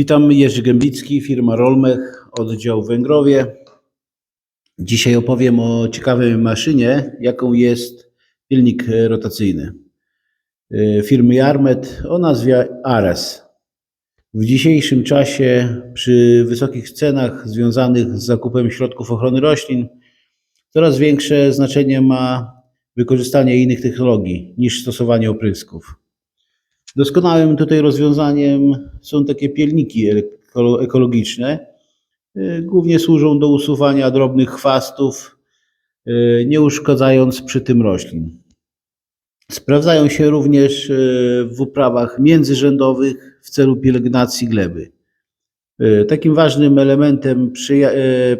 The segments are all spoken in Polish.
Witam, Jerzy Gębicki, firma Rolmech, oddział Węgrowie. Dzisiaj opowiem o ciekawej maszynie, jaką jest pilnik rotacyjny y, firmy Jarmet o nazwie Ares. W dzisiejszym czasie, przy wysokich cenach związanych z zakupem środków ochrony roślin, coraz większe znaczenie ma wykorzystanie innych technologii niż stosowanie oprysków. Doskonałym tutaj rozwiązaniem są takie pielniki eko- ekologiczne. Y, Głównie służą do usuwania drobnych chwastów, y, nie uszkadzając przy tym roślin. Sprawdzają się również y, w uprawach międzyrzędowych w celu pielęgnacji gleby. Takim ważnym elementem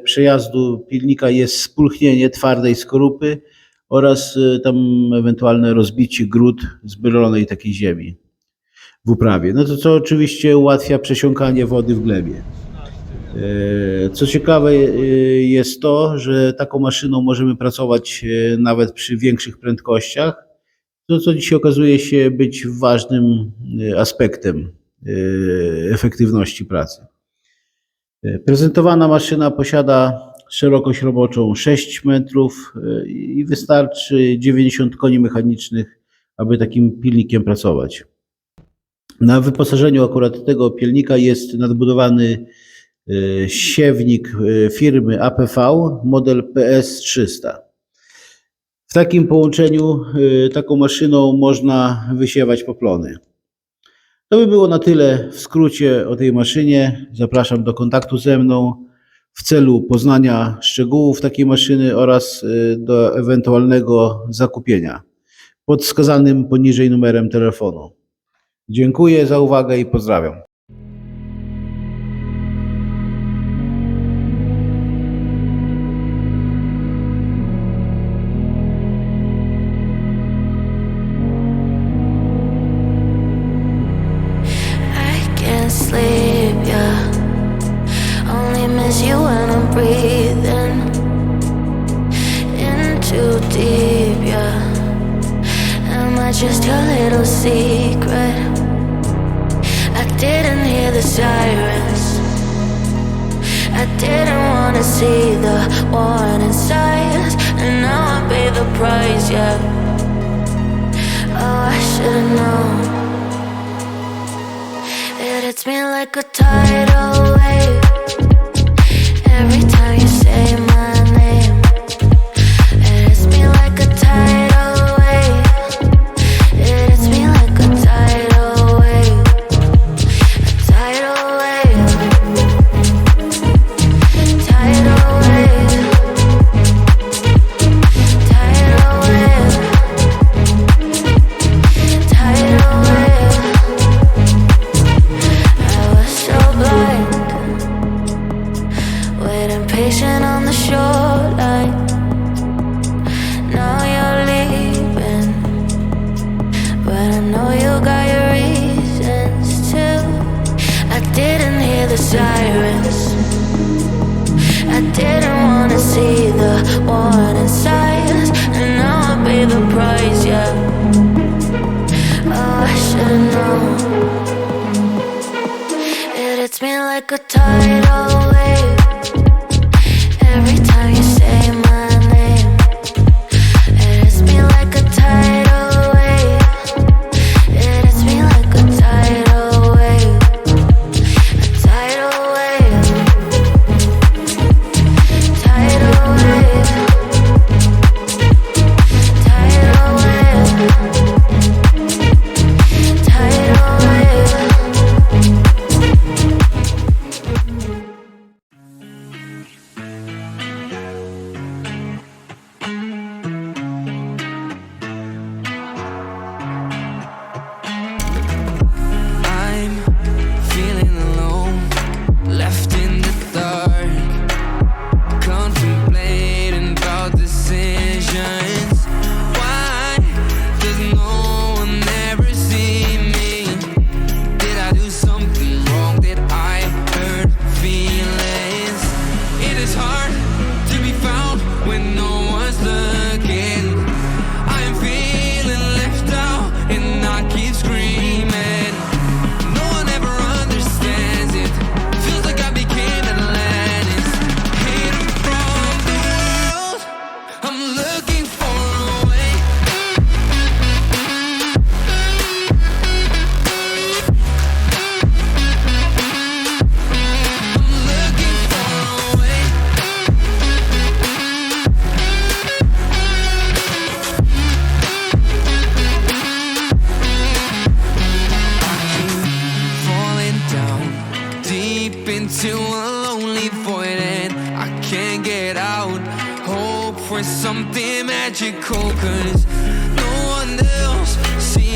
przejazdu pilnika jest spulchnienie twardej skorupy oraz tam ewentualne rozbicie grud zbylonej takiej ziemi w uprawie. No to co oczywiście ułatwia przesiąkanie wody w glebie. E, Co ciekawe e, jest to, że taką maszyną możemy pracować e, nawet przy większych prędkościach, to co dzisiaj okazuje się być ważnym aspektem efektywności pracy. Prezentowana maszyna posiada szerokość roboczą 6 metrów i wystarczy 90 koni mechanicznych, aby takim pilnikiem pracować. Na wyposażeniu akurat tego pielnika jest nadbudowany e, siewnik e, firmy APV model PS300. W takim połączeniu e, taką maszyną można wysiewać poplony. To by było na tyle w skrócie o tej maszynie. Zapraszam do kontaktu ze mną w celu poznania szczegółów takiej maszyny oraz do ewentualnego zakupienia pod wskazanym poniżej numerem telefonu. Dziękuję za uwagę i pozdrawiam. Deep, yeah. Am I just little secret? I didn't hear the sirens. I didn't wanna see the warning signs, and now I pay the price, yeah. Oh, I should've known. It hits me like a tidal It hits me like a tidal wave deep into a lonely void and I can't get out. Hope for something magical, cause no one else sees.